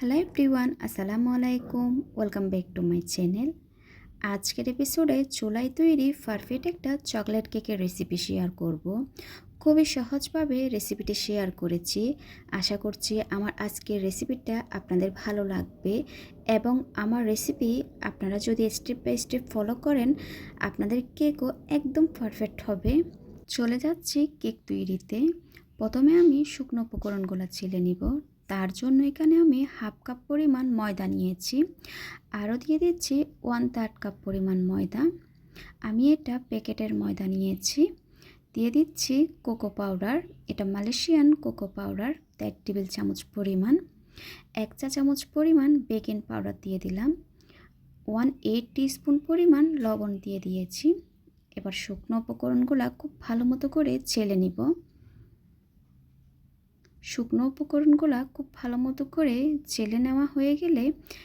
Hello everyone, আসসালামু আলাইকুম। Welcome back to my channel. আজকের এপিসোডে চুলায় তৈরি পারফেক্ট একটা চকলেট কেকের রেসিপি শেয়ার করব। খুবই সহজভাবে রেসিপিটি শেয়ার করেছি। আশা করছি আমার আজকের রেসিপিটা আপনাদের ভালো লাগবে এবং আমার রেসিপি আপনারা যদি স্টেপ বাই স্টেপ ফলো করেন, আপনাদের কেকও একদম পারফেক্ট হবে। চলে যাচ্ছি কেক তৈরিতে। প্রথমে আমি শুকনো উপকরণগুলো ছেলে নিব। তার জন্য এখানে আমি হাফ কাপ পরিমাণ ময়দা নিয়েছি। আরও দিয়ে দিচ্ছি ওয়ান থার্ড কাপ পরিমাণ ময়দা। আমি এটা প্যাকেটের ময়দা নিয়েছি। দিয়ে দিচ্ছি কোকো পাউডার। এটা মালয়েশিয়ান কোকো পাউডার, দেড় টেবিল চামচ পরিমাণ। এক চা চামচ পরিমাণ বেকিং পাউডার দিয়ে দিলাম। ওয়ান এইট টিস্পুন পরিমাণ লবণ দিয়ে দিয়েছি। এবার শুকনো উপকরণগুলো খুব ভালো মতো করে ছেলে নিব। শুকনো উপকরণগুলো খুব ভালো মতো করে জেলে নেওয়া হয়ে গেলে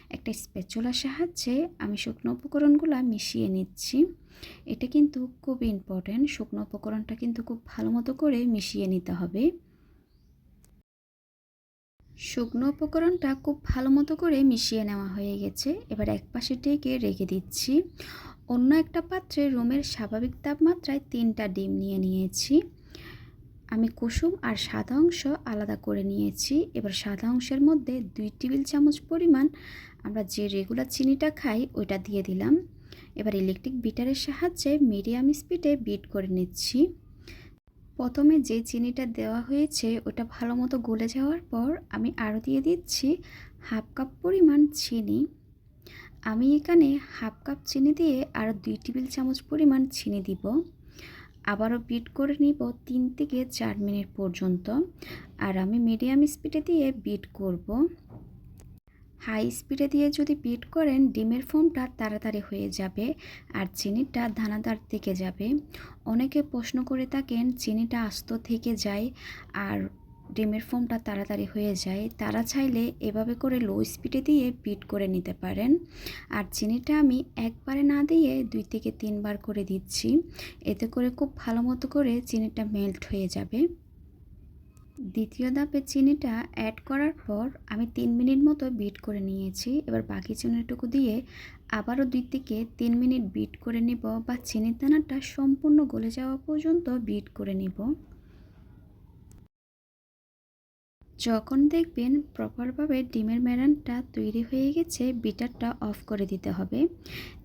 একটা স্প্যাচুলার সাহায্যে আমি শুকনো উপকরণগুলো মিশিয়ে নিচ্ছি। এটা কিন্তু খুব ইম্পর্ট্যান্ট শুকনো উপকরণটা কিন্তু খুব ভালো মতো করে মিশিয়ে নিতে হবে। শুকনো উপকরণটা খুব ভালো মতো করে মিশিয়ে নেওয়া হয়ে গেছে, এবার এক পাশে ডেকে রেখে দিচ্ছি। অন্য একটা পাত্রে রুমের স্বাভাবিক তাপমাত্রায় তিনটা ডিম নিয়ে নিয়েছি। আমি কুসুম আর সাদা অংশ আলাদা করে নিয়েছি। এবার সাদা অংশের মধ্যে দুই টেবিল চামচ পরিমাণ আমরা যে রেগুলার চিনিটা খাই, ওইটা দিয়ে দিলাম। এবার ইলেকট্রিক বিটারের সাহায্যে মিডিয়াম স্পিডে বিট করে নিচ্ছি। প্রথমে যে চিনিটা দেওয়া হয়েছে, ওটা ভালো মতো গলে যাওয়ার পর আমি আরও দিয়ে দিচ্ছি হাফ কাপ পরিমাণ চিনি। আমি এখানে হাফ কাপ চিনি দিয়ে আরও দুই টেবিল চামচ পরিমাণ চিনি দিব। আবারও বিট করে নিব তিন থেকে চার মিনিট পর্যন্ত। আর আমি মিডিয়াম স্পিডে দিয়ে বিট করব। হাই স্পিডে দিয়ে যদি বিট করেন, ডিমের ফোমটা তাড়াতাড়ি হয়ে যাবে আর চিনিটা ধানাদার থেকে যাবে। অনেকে প্রশ্ন করে থাকেন, চিনিটা আস্ত থেকে যায় আর ডিমের ফোমটা তাড়াতাড়ি হয়ে যায়, তারা চাইলে এভাবে করে লো স্পিডে দিয়ে বিট করে নিতে পারেন। আর চিনিটা আমি একবারে না দিয়ে দুই থেকে তিনবার করে দিচ্ছি, এতে করে খুব ভালো মতো করে চিনিটা মেল্ট হয়ে যাবে। দ্বিতীয় ধাপে চিনিটা অ্যাড করার পর আমি তিন মিনিট মতো বিট করে নিয়েছি, এবার বাকি চিনিটুকু দিয়ে আবারও দুই থেকে তিন মিনিট বিট করে নিব বা চিনির দানাটা সম্পূর্ণ গলে যাওয়া পর্যন্ত বিট করে নিব। যখন দেখবেন প্রপারভাবে ডিমের ম্যারানটা তৈরি হয়ে গেছে বিটারটা অফ করে দিতে হবে।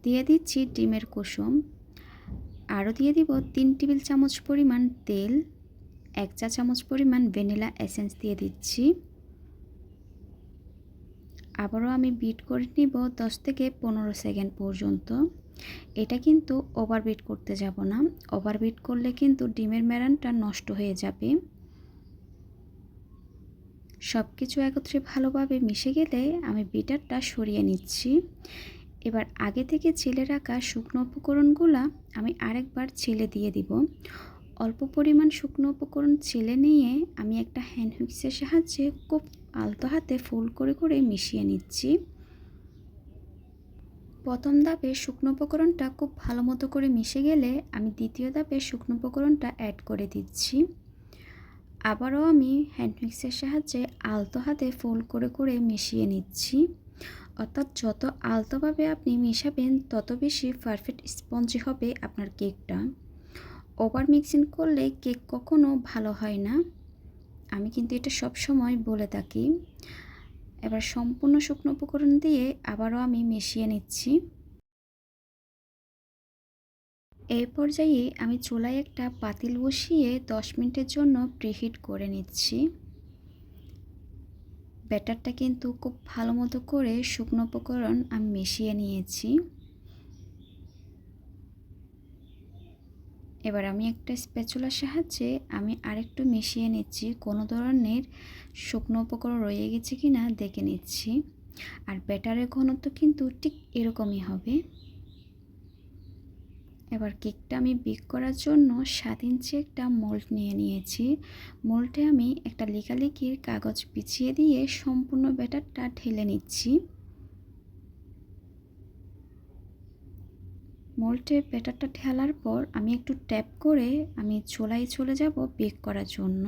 দিয়ে দিচ্ছি ডিমের কুসুম। আরও দিয়ে দিব তিন টেবিল চামচ পরিমাণ তেল, এক চা চামচ পরিমাণ ভ্যানিলা এসেন্স দিয়ে দিচ্ছি। আবারও আমি বিট করে নিব দশ থেকে পনেরো সেকেন্ড পর্যন্ত। এটা কিন্তু ওভারবিট করতে যাব না। ওভারবিট করলে কিন্তু ডিমের ম্যারানটা নষ্ট হয়ে যাবে। সব কিছু একত্রে ভালোভাবে মিশে গেলে আমি বিটারটা সরিয়ে নিচ্ছি। এবার আগে থেকে ছেলে রাখা শুকনো উপকরণগুলো আমি আরেকবার ছেলে দিয়ে দিব। অল্প পরিমাণ শুকনো উপকরণ ছেলে নিয়ে আমি একটা হ্যান্ড হুইক্সের সাহায্যে খুব আলতো হাতে ফোল্ড করে করে মিশিয়ে নিচ্ছি। প্রথম ধাপে শুকনো উপকরণটা খুব ভালো মতো করে মিশে গেলে আমি দ্বিতীয় ধাপে শুকনো উপকরণটা অ্যাড করে দিচ্ছি। আবারও আমি হ্যান্ড মিক্সের সাহায্যে আলতো হাতে ফোল্ড করে করে মিশিয়ে নিচ্ছি। অর্থাৎ যত আলতোভাবে আপনি মিশাবেন, তত বেশি পারফেক্ট স্পঞ্জি হবে আপনার কেকটা। ওভার মিক্সিং করলে কেক কখনো ভালো হয় না। আমি কিন্তু এটা সব সময় বলে থাকি। এবার সম্পূর্ণ শুকনো উপকরণ দিয়ে আবারও আমি মিশিয়ে নিচ্ছি। এই পর্যায়ে আমি চুলায় একটা পাতিল বসিয়ে দশ মিনিটের জন্য প্রিহিট করে নিচ্ছি। ব্যাটারটা কিন্তু খুব ভালো মতো করে শুকনো উপকরণ আমি মিশিয়ে নিয়েছি। এবার আমি একটা স্প্যাচুলার সাহায্যে আমি আরেকটু মিশিয়ে নিচ্ছি। কোনো ধরনের শুকনো উপকরণ রয়ে গেছে কি না দেখে নিচ্ছি। আর ব্যাটারের ঘনত্ব কিন্তু ঠিক এরকমই হবে। এবার কেকটা আমি বেক করার জন্য সাত ইঞ্চি একটা মোল্ড নিয়ে নিয়েছি। মোল্ডে আমি একটা লেখালেখির কাগজ পিছিয়ে দিয়ে সম্পূর্ণ ব্যাটারটা ঢেলে নিচ্ছি। মোল্ডের ব্যাটারটা ঢেলার পর আমি একটু ট্যাপ করে আমি চোলাই চলে যাব বেক করার জন্য।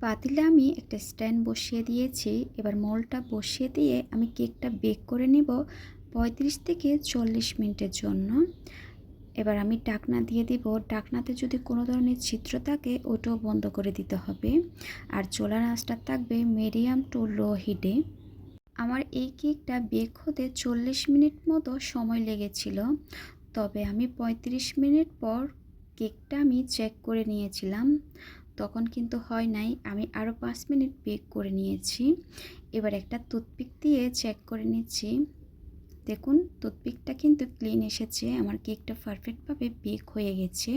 পাতিলে আমি একটা স্ট্যান্ড বসিয়ে দিয়েছি। এবার মোলটা বসিয়ে দিয়ে আমি কেকটা বেক করে নেব পঁয়ত্রিশ থেকে চল্লিশ মিনিটের জন্য। এবার আমি ডাকনা দিয়ে দিব। ডাকনাতে যদি কোনো ধরনের ছিদ্র থাকে, ওটাও বন্ধ করে দিতে হবে। আর চোলার আঁচটা থাকবে মিডিয়াম টু লো হিটে আমার এই কেকটা বেক হতে চল্লিশ মিনিট মতো সময় লেগেছিল। তবে আমি পঁয়ত্রিশ মিনিট পর কেকটা আমি চেক করে নিয়েছিলাম। তখন কিন্তু হয় নাই, আমি আরও পাঁচ মিনিট বেক করে নিয়েছি। এবার একটা টুথপিক দিয়ে চেক করে নিচ্ছি। দেখুন, টুথপিকটা কিন্তু ক্লিন এসেছে। আমার কেকটা পারফেক্টভাবে বেক হয়ে গেছে।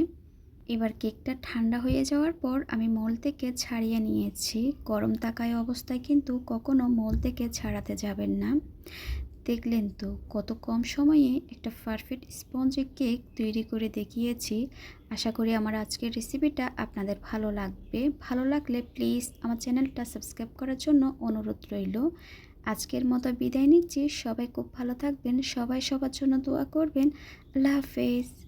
এবার কেকটা ঠান্ডা হয়ে যাওয়ার পর আমি মল থেকে ছাড়িয়ে নিয়েছি। গরম তাকায় অবস্থায় কিন্তু কখনো মল থেকে ছাড়াতে যাবেন না। দেখলেন তো, কত কম সময়ে একটা পারফেক্ট স্পঞ্জে কেক তৈরি করে দেখিয়েছি। আশা করি আমার আজকের রেসিপিটা আপনাদের ভালো লাগবে। ভালো লাগলে প্লিজ আমার চ্যানেলটা সাবস্ক্রাইব করার জন্য অনুরোধ রইল। আজকের মতো বিদায় নিচ্ছি। সবাই খুব ভালো থাকবেন, সবাই সবার জন্য দোয়া করবেন। আল্লাহ হাফেজ।